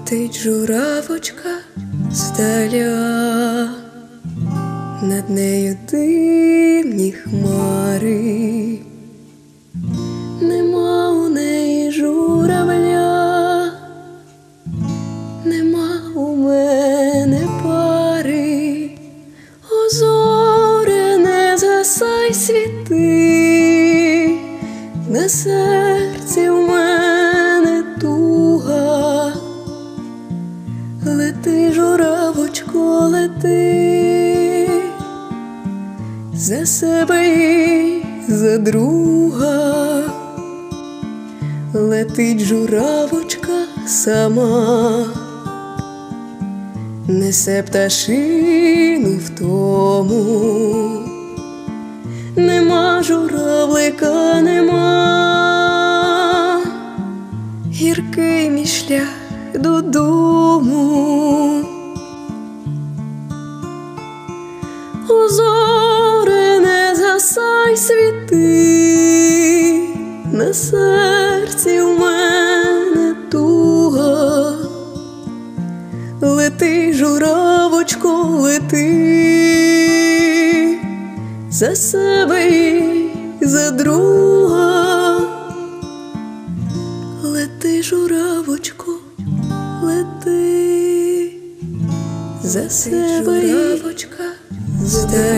Летить журавочка здаля, над нею димні хмари, нема у неї журавля, нема у мене пари, О, не засай світи, на серці в мене журавочко, лети за себе і за друга, летить журавочка сама, несе пташину в тому, нема журавлика, нема. Гіркий мій шлях додому. Зоре, не засай світи, на серці в мене туга. Лети, журавочко, лети за себе і за друга. Лети, журавочко, лети за себе, журавочка,